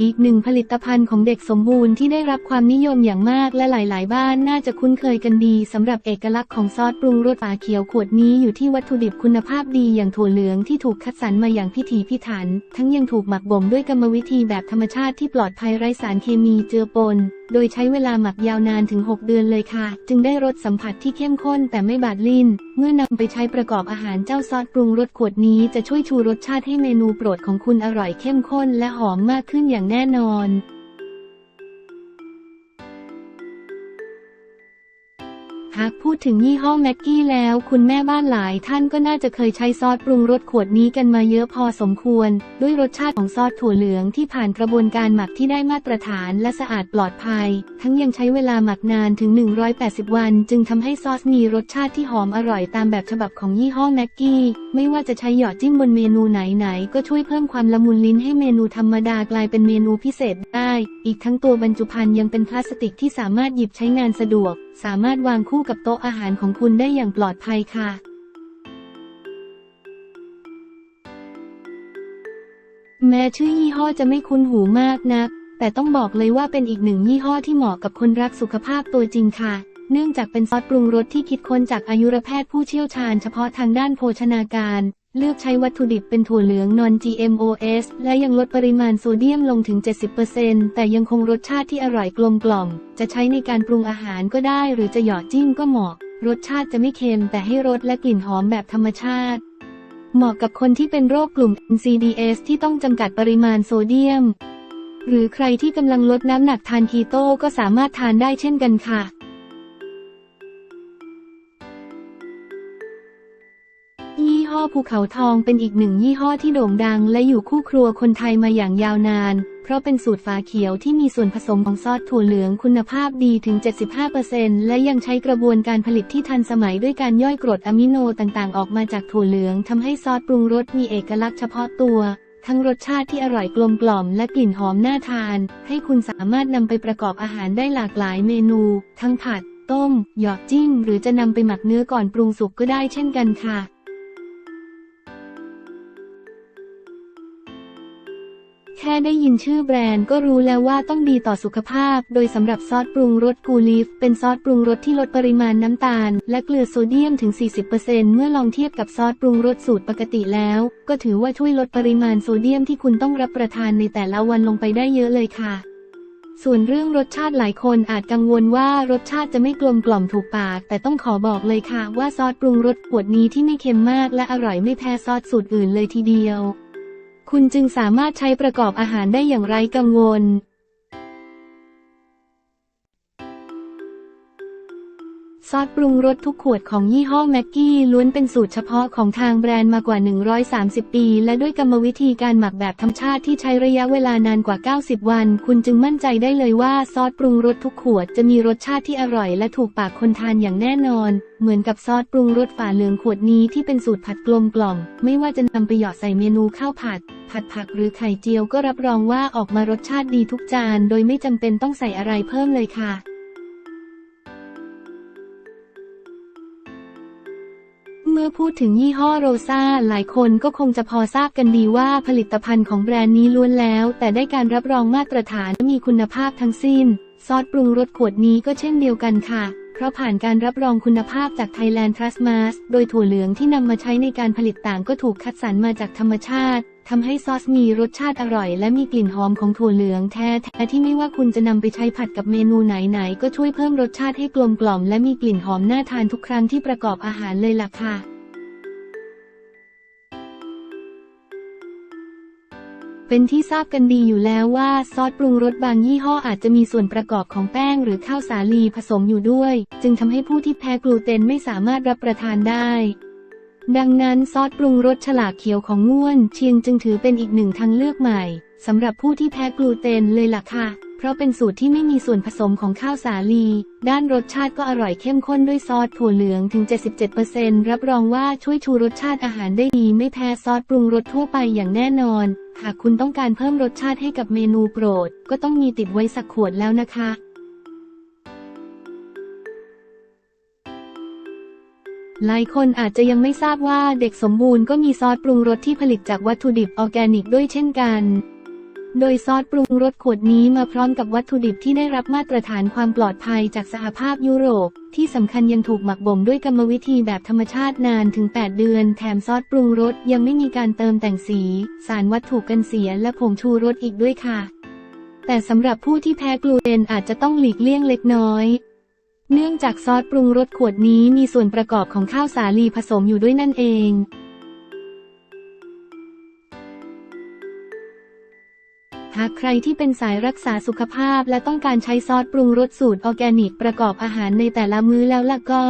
อีกหนึ่งผลิตภัณฑ์ของเด็กสมบูรณ์ที่ได้รับความนิยมอย่างมากและหลาย ๆ บ้านน่าจะคุ้นเคยกันดีสำหรับเอกลักษณ์ของซอสปรุงรสฝาเขียวขวดนี้อยู่ที่วัตถุดิบคุณภาพดีอย่างถั่วเหลืองที่ถูกคัดสรรมาอย่างพิถีพิถัน ทั้งยังถูกหมักบ่มด้วยกรรมวิธีแบบธรรมชาติที่ปลอดภัยไร้สารเคมีเจือปนโดยใช้เวลาหมักยาวนานถึง 6 เดือนเลยค่ะ จึงได้รสสัมผัสที่เข้มข้นแต่ไม่บาดลิ้น เมื่อนำไปใช้ประกอบอาหารเจ้าซอสปรุงรสขวดนี้จะช่วยชูรสชาติให้เมนูโปรดของคุณอร่อยเข้มข้นและหอมมากขึ้นอย่างแน่นอน หากพูดถึงยี่ห้อแม็กกี้แล้ว คุณแม่บ้านหลายท่านก็น่าจะเคยใช้ซอสปรุงรสขวดนี้กันมาเยอะพอสมควร ด้วยรสชาติของซอสถั่วเหลืองที่ผ่านกระบวนการหมักที่ได้มาตรฐานและสะอาดปลอดภัย ทั้งยังใช้เวลาหมักนานถึง 180 วัน จึงทำให้ซอสมีรสชาติที่หอมอร่อยตามแบบฉบับของยี่ห้อแม็กกี้ไม่ว่าจะใช้หยอดจิ้มบนเมนูไหนๆก็ช่วยเพิ่มความละมุนลิ้นให้เมนูธรรมดากลายเป็นเมนูพิเศษได้ อีกทั้งตัวบรรจุภัณฑ์ยังเป็นพลาสติกที่สามารถหยิบใช้งานสะดวกสามารถวางคู่กับโต๊ะอาหารของคุณได้อย่างปลอดภัยค่ะ แม้ชื่อยี่ห้อจะไม่คุ้นหูมากนัก แต่ต้องบอกเลยว่าเป็นอีกหนึ่งยี่ห้อที่เหมาะกับคนรักสุขภาพตัวจริงค่ะเนื่องจากเป็นซอสปรุงรสที่คิดค้นจากอายุรแพทย์ผู้เชี่ยวชาญเฉพาะทางด้านโภชนาการ เลือกใช้วัตถุดิบเป็นถั่วเหลืองนอน GMOS และยังลดปริมาณโซเดียมลงถึง 70%แต่ยังคงรสชาติที่อร่อยกลมกล่อม จะใช้ในการปรุงอาหารก็ได้หรือจะหยอดจิ้มก็เหมาะ รสชาติจะไม่เค็มแต่ให้รสและกลิ่นหอมแบบธรรมชาติ เหมาะกับคนที่เป็นโรคกลุ่ม NCDs ที่ต้องจำกัดปริมาณโซเดียม หรือใครที่กำลังลดน้ำหนักทานคีโตก็สามารถทานได้เช่นกันค่ะ ห้อภูเขาทองเป็นอีกหนึ่งยี่ห้อที่โด่งดัง และอยู่คู่ครัวคนไทยมาอย่างยาวนาน เพราะเป็นสูตรฝาเขียวที่มีส่วนผสมของซอสถั่วเหลืองคุณภาพดีถึง 75%และยังใช้กระบวนการผลิตที่ทันสมัยด้วยการย่อยกรดอะมิโนต่างๆ ออกมาจากถั่วเหลืองทำให้ซอสปรุงรสมีเอกลักษณ์เฉพาะตัว ทั้งรสชาติที่อร่อยกลมกล่อมและกลิ่นหอมน่าทาน ให้คุณสามารถนำไปประกอบอาหารได้หลากหลายเมนู ทั้งผัด ต้ม หยอกจิ้ม หรือจะนำไปหมักเนื้อก่อนปรุงสุกก็ได้เช่นกันค่ะ แค่ได้ยินชื่อแบรนด์ก็รู้แล้วว่าต้องดีต่อสุขภาพ โดยสำหรับซอสปรุงรสกูลีฟ เป็นซอสปรุงรสที่ลดปริมาณน้ำตาล และเกลือโซเดียมถึง 40%เมื่อลองเทียบกับซอสปรุงรสสูตรปกติแล้ว ก็ถือว่าช่วยลดปริมาณโซเดียมที่คุณต้องรับประทานในแต่ละวันลงไปได้เยอะเลยค่ะ ส่วนเรื่องรสชาติหลายคนอาจกังวลว่ารสชาติจะไม่กลมกล่อมถูกปาก แต่ต้องขอบอกเลยค่ะว่าซอสปรุงรสขวดนี้ที่ไม่เค็มมาก และอร่อยไม่แพ้ซอสสูตรอื่นเลยทีเดียว คุณจึงสามารถใช้ประกอบอาหารได้อย่างไร้กังวล ซอสปรุงรสทุกขวดของยี่ห้อแม็กกี้ล้วนเป็นสูตรเฉพาะของทางแบรนด์มากว่า 130 ปี และด้วยกรรมวิธีการหมักแบบธรรมชาติที่ใช้ระยะเวลานานกว่า 90 วัน คุณจึงมั่นใจได้เลยว่าซอสปรุงรสทุกขวดจะมีรสชาติที่อร่อย และถูกปากคนทานอย่างแน่นอน เหมือนกับซอสปรุงรสฝาเหลืองขวดนี้ที่เป็นสูตรผัดกลมกล่อม ไม่ว่าจะนำไปหยอดใส่เมนูข้าวผัดผัดผักหรือไข่เจียวก็รับรองว่าออกมารสชาติดีทุกจาน โดยไม่จำเป็นต้องใส่อะไรเพิ่มเลยค่ะ เมื่อพูดถึงยี่ห้อโรซาหลายคนก็คงจะพอทราบกันดีว่าผลิตภัณฑ์ของแบรนด์นี้ล้วนแล้ว แต่ได้การรับรองมาตรฐานและมีคุณภาพทั้งสิ้น ซอสปรุงรสขวดนี้ก็เช่นเดียวกันค่ะ เพราะผ่านการรับรองคุณภาพจาก Thailand Trust Mass โดยถั่วเหลืองที่นำมาใช้ในการผลิตต่างก็ถูกคัดสรรมาจากธรรมชาติ ทำให้ซอสมีรสชาติอร่อย และมีกลิ่นหอมของถั่วเหลืองแท้แท้ที่ไม่ว่าคุณจะนำไปใช้ผัดกับเมนูไหนๆ ก็ช่วยเพิ่มรสชาติให้กลมกล่อม และมีกลิ่นหอมน่าทานทุกครั้งที่ประกอบอาหารเลยล่ะค่ะเป็นที่ทราบกันดีอยู่แล้วว่าซอสปรุงรสบางยี่ห้ออาจจะมีส่วนประกอบของแป้งหรือข้าวสาลีผสมอยู่ด้วย จึงทำให้ผู้ที่แพ้กลูเตนไม่สามารถรับประทานได้ ดังนั้นซอสปรุงรสฉลากเขียวของง่วนเชียงจึงถือเป็นอีกหนึ่งทางเลือกใหม่สำหรับผู้ที่แพ้กลูเตนเลยล่ะค่ะ เพราะเป็นสูตรที่ไม่มีส่วนผสมของข้าวสาลี ด้านรสชาติก็อร่อยเข้มข้นด้วยซอสถั่วเหลืองถึง 77%รับรองว่าช่วยชูรสชาติอาหารได้ดีไม่แพ้ซอสปรุงรสทั่วไปอย่างแน่นอน หากคุณต้องการเพิ่มรสชาติให้กับเมนูโปรด ก็ต้องมีติดไว้สักขวดแล้วนะคะ หลายคนอาจจะยังไม่ทราบว่าเด็กสมบูรณ์ก็มีซอสปรุงรสที่ผลิตจากวัตถุดิบออร์แกนิกด้วยเช่นกัน โดยซอสปรุงรสขวดนี้มาพร้อมกับวัตถุดิบที่ได้รับมาตรฐานความปลอดภัยจากสหภาพยุโรป ที่สำคัญยังถูกหมักบ่มด้วยกรรมวิธีแบบธรรมชาตินานถึง 8 เดือน แถมซอสปรุงรสยังไม่มีการเติมแต่งสี สารวัตถุกันเสียและผงชูรสอีกด้วยค่ะ แต่สำหรับผู้ที่แพ้กลูเตนอาจจะต้องหลีกเลี่ยงเล็กน้อย เนื่องจากซอสปรุงรสขวดนี้มีส่วนประกอบของข้าวสาลีผสมอยู่ด้วยนั่นเอง หากใครที่เป็นสายรักษาสุขภาพและต้องการใช้ซอสปรุงรสสูตรออร์แกนิกประกอบอาหารในแต่ละมื้อแล้วล่ะก็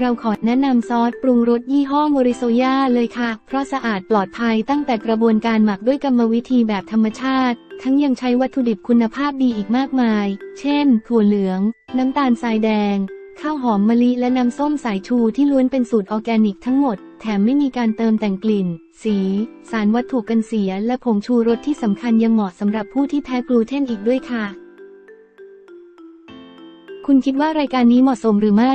เราขอแนะนำซอสปรุงรสยี่ห้อโมริโซยาเลยค่ะ เพราะสะอาดปลอดภัยตั้งแต่กระบวนการหมักด้วยกรรมวิธีแบบธรรมชาติ ทั้งยังใช้วัตถุดิบคุณภาพดีอีกมากมาย เช่น ถั่วเหลือง น้ำตาลทรายแดง ข้าวหอมมะลิและน้ำส้มสายชูที่ล้วนเป็นสูตรออร์แกนิกทั้งหมด แถมไม่มีการเติมแต่งกลิ่น สี สารวัตถุกันเสีย และผงชูรสที่สำคัญยังเหมาะสำหรับผู้ที่แพ้กลูเตนอีกด้วยค่ะ คุณคิดว่ารายการนี้เหมาะสมหรือไม่